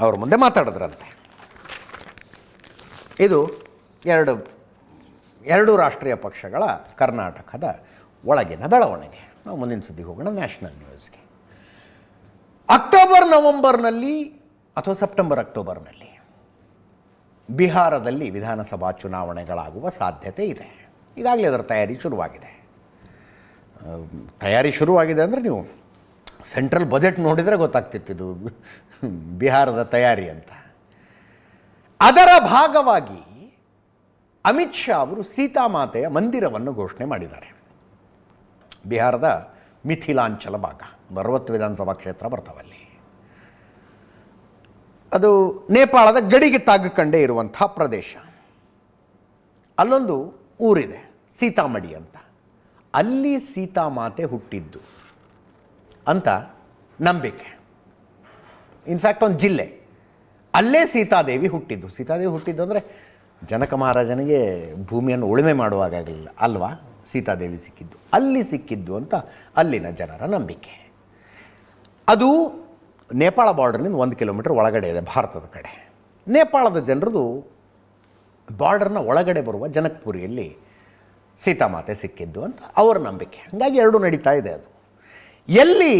ಅವ್ರ ಮುಂದೆ ಮಾತಾಡಿದ್ರಂತೆ. ಇದು ಎರಡು ಎರಡು ರಾಷ್ಟ್ರೀಯ ಪಕ್ಷಗಳ ಕರ್ನಾಟಕದ ಒಳಗಿನ ಬೆಳವಣಿಗೆ. ನಾವು ಮುಂದಿನ ಸುದ್ದಿಗೆ ಹೋಗೋಣ, ನ್ಯಾಷನಲ್ ನ್ಯೂಸ್ಗೆ. ಅಕ್ಟೋಬರ್, ನವೆಂಬರ್ನಲ್ಲಿ ಅಥವಾ ಸೆಪ್ಟೆಂಬರ್, ಅಕ್ಟೋಬರ್ನಲ್ಲಿ ಬಿಹಾರದಲ್ಲಿ ವಿಧಾನಸಭಾ ಚುನಾವಣೆಗಳಾಗುವ ಸಾಧ್ಯತೆ ಇದೆ. ಈಗಾಗಲೇ ಅದರ ತಯಾರಿ ಶುರುವಾಗಿದೆ. ತಯಾರಿ ಶುರುವಾಗಿದೆ ಅಂದರೆ ನೀವು ಸೆಂಟ್ರಲ್ ಬಜೆಟ್ ನೋಡಿದರೆ ಗೊತ್ತಾಗ್ತಿತ್ತು ಇದು ಬಿಹಾರದ ತಯಾರಿ ಅಂತ. ಅದರ ಭಾಗವಾಗಿ ಅಮಿತ್ ಶಾ ಅವರು ಸೀತಾಮಾತೆಯ ಮಂದಿರವನ್ನು ಘೋಷಣೆ ಮಾಡಿದ್ದಾರೆ. ಬಿಹಾರದ ಮಿಥಿಲಾಂಚಲ ಭಾಗ ಒಂದು ಅರವತ್ತು ವಿಧಾನಸಭಾ ಕ್ಷೇತ್ರ ಬರ್ತಾವಲ್ಲಿ. ಅದು ನೇಪಾಳದ ಗಡಿಗೆ ತಾಗಿಕೊಂಡೇ ಇರುವಂಥ ಪ್ರದೇಶ. ಅಲ್ಲೊಂದು ಊರಿದೆ, ಸೀತಾಮಡಿ ಅಂತ. ಅಲ್ಲಿ ಸೀತಾಮಾತೆ ಹುಟ್ಟಿದ್ದು. ಅಂತ ನಂಬಿಕೆ. ಇನ್ಫ್ಯಾಕ್ಟ್ ಒಂದು ಜಿಲ್ಲೆ. ಅಲ್ಲೇ ಸೀತಾದೇವಿ ಹುಟ್ಟಿದ್ದು. ಸೀತಾದೇವಿ ಹುಟ್ಟಿದ್ದು ಅಂದರೆ ಜನಕ ಮಹಾರಾಜನಿಗೆ ಭೂಮಿಯನ್ನು ಉಳುಮೆ ಮಾಡುವಾಗಲಿಲ್ಲ ಅಲ್ವಾ? ಸೀತಾದೇವಿ ಸಿಕ್ಕಿದ್ದು. ಅಲ್ಲಿ ಸಿಕ್ಕಿದ್ದು ಅಂತ ಅಲ್ಲಿನ ಜನರ ನಂಬಿಕೆ. ಅದು ನೇಪಾಳ ಬಾರ್ಡರ್ನಿಂದ ಒಂದು ಕಿಲೋಮೀಟರ್ ಒಳಗಡೆ ಇದೆ ಭಾರತದ ಕಡೆ. ನೇಪಾಳದ ಜನರದು ಬಾರ್ಡರ್ನ ಒಳಗಡೆ ಬರುವ ಜನಕ್ಪುರಿಯಲ್ಲಿ ಸೀತಾಮಾತೆ ಸಿಕ್ಕಿದ್ದು ಅಂತ ಅವರ ನಂಬಿಕೆ. ಹಾಗಾಗಿ ಎರಡೂ ನಡೀತಾ ಇದೆ ಅದು. ಎಲ್ಲಿ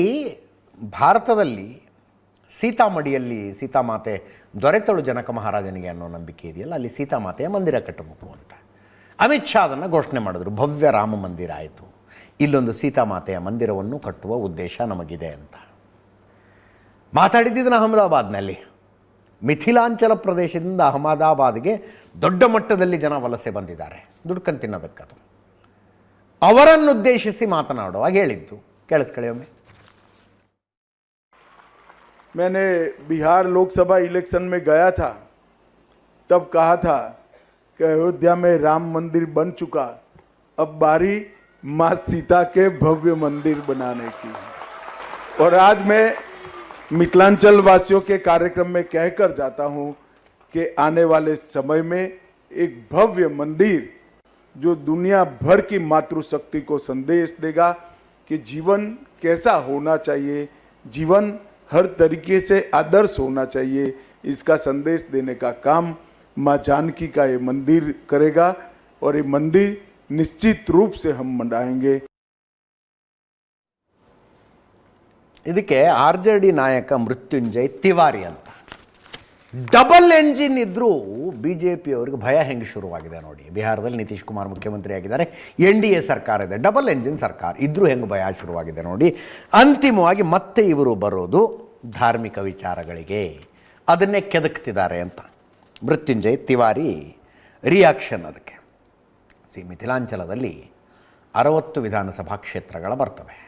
ಭಾರತದಲ್ಲಿ ಸೀತಾಮಡಿಯಲ್ಲಿ ಸೀತಾಮಾತೆ ದೊರೆತಳು ಜನಕ ಮಹಾರಾಜನಿಗೆ ಅನ್ನೋ ನಂಬಿಕೆ ಇದೆಯಲ್ಲ, ಅಲ್ಲಿ ಸೀತಾಮಾತೆಯ ಮಂದಿರ ಕಟ್ಟಬೇಕು ಅಂತ ಅಮಿತ್ ಶಾ ಅದನ್ನು ಘೋಷಣೆ ಮಾಡಿದ್ರು, ಭವ್ಯ ರಾಮ ಮಂದಿರ ಆಯಿತು, ಇಲ್ಲೊಂದು ಸೀತಾಮಾತೆಯ ಮಂದಿರವನ್ನು ಕಟ್ಟುವ ಉದ್ದೇಶ ನಮಗಿದೆ ಅಂತ. ಮಾತಾಡಿದ್ದಿದ್ದನ್ನು ಅಹಮದಾಬಾದ್ನಲ್ಲಿ. ಮಿಥಿಲಾಂಚಲ ಪ್ರದೇಶದಿಂದ ಅಹಮದಾಬಾದ್ಗೆ ದೊಡ್ಡ ಮಟ್ಟದಲ್ಲಿ ಜನ ವಲಸೆ ಬಂದಿದ್ದಾರೆ, ದುಡ್ಕನ್ ತಿನ್ನೋದಕ್ಕದು. ಅವರನ್ನುದ್ದೇಶಿಸಿ ಮಾತನಾಡುವಾಗ ಹೇಳಿದ್ದು. ಕೇಳಿಸ್ಕೊಳ್ಳಿ ಒಮ್ಮೆ मैंने बिहार लोकसभा इलेक्शन में गया था तब कहा था कि अयोध्या में राम मंदिर बन चुका अब बारी मां सीता के भव्य मंदिर बनाने की है और आज मैं मिथिलांचल वासियों के कार्यक्रम में कहकर जाता हूं कि आने वाले समय में एक भव्य मंदिर जो दुनिया भर की मातृशक्ति को संदेश देगा कि जीवन कैसा होना चाहिए जीवन हर तरीके से आदर्श होना चाहिए इसका संदेश देने का काम मां जानकी का ये मंदिर करेगा और ये मंदिर निश्चित रूप से हम मनाएंगे ಇದಕ್ಕೆ ಆರ್ ಜೆ ಡಿ ನಾಯಕ ಮೃತ್ಯುಂಜಯ್ ತಿವಾರಿ ಅಂತ ಡಬಲ್ ಎಂಜಿನ್ ಇದ್ದರೂ B J ಪಿಯವರಿಗೆ ಭಯ ಹೆಂಗೆ ಶುರುವಾಗಿದೆ ನೋಡಿ. ಬಿಹಾರದಲ್ಲಿ ನಿತೀಶ್ ಕುಮಾರ್ ಮುಖ್ಯಮಂತ್ರಿ ಆಗಿದ್ದಾರೆ ಎನ್ ಡಿ ಎ ಸರ್ಕಾರ ಇದೆ. ಡಬಲ್ ಎಂಜಿನ್ ಸರ್ಕಾರ. ಇದ್ರೂ ಹೆಂಗೆ ಭಯ ಶುರುವಾಗಿದೆ ನೋಡಿ. ಅಂತಿಮವಾಗಿ ಮತ್ತೆ ಇವರು ಬರೋದು ಧಾರ್ಮಿಕ ವಿಚಾರಗಳಿಗೆ. ಅದನ್ನೇ ಕೆದಕ್ತಿದ್ದಾರೆ ಅಂತ. ಮೃತ್ಯುಂಜಯ್ ತಿವಾರಿ ರಿಯಾಕ್ಷನ್ ಅದಕ್ಕೆ. ಸಿ ಮಿಥಿಲಾಂಚಲದಲ್ಲಿ ಅರವತ್ತು ವಿಧಾನಸಭಾ ಕ್ಷೇತ್ರಗಳ ಬರ್ತವೆ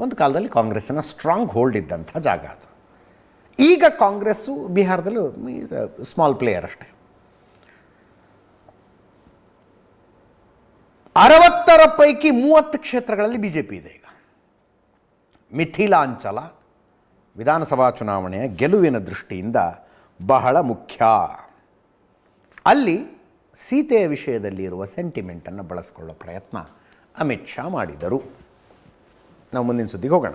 ಒಂದು ಕಾಲದಲ್ಲಿ ಕಾಂಗ್ರೆಸ್ಸಿನ ಸ್ಟ್ರಾಂಗ್ ಹೋಲ್ಡ್ ಇದ್ದಂಥ ಜಾಗ ಅದು. ಈಗ ಕಾಂಗ್ರೆಸ್ಸು ಬಿಹಾರದಲ್ಲೂ ಸ್ಮಾಲ್ ಪ್ಲೇಯರ್ ಅಷ್ಟೇ. ಅರವತ್ತರ ಪೈಕಿ ಮೂವತ್ತು ಕ್ಷೇತ್ರಗಳಲ್ಲಿ ಬಿ ಜೆ ಪಿ ಇದೆ ಈಗ. ಮಿಥಿಲಾಂಚಲ ವಿಧಾನಸಭಾ ಚುನಾವಣೆಯ ಗೆಲುವಿನ ದೃಷ್ಟಿಯಿಂದ ಬಹಳ ಮುಖ್ಯ. ಅಲ್ಲಿ ಸೀತೆಯ ವಿಷಯದಲ್ಲಿ ಇರುವ ಸೆಂಟಿಮೆಂಟನ್ನು ಬಳಸಿಕೊಳ್ಳೋ ಪ್ರಯತ್ನ ಅಮಿತ್ ಶಾ ಮಾಡಿದರು. ನಾವು ಮುಂದಿನ ಸುದ್ದಿಗೆ ಹೋಗೋಣ.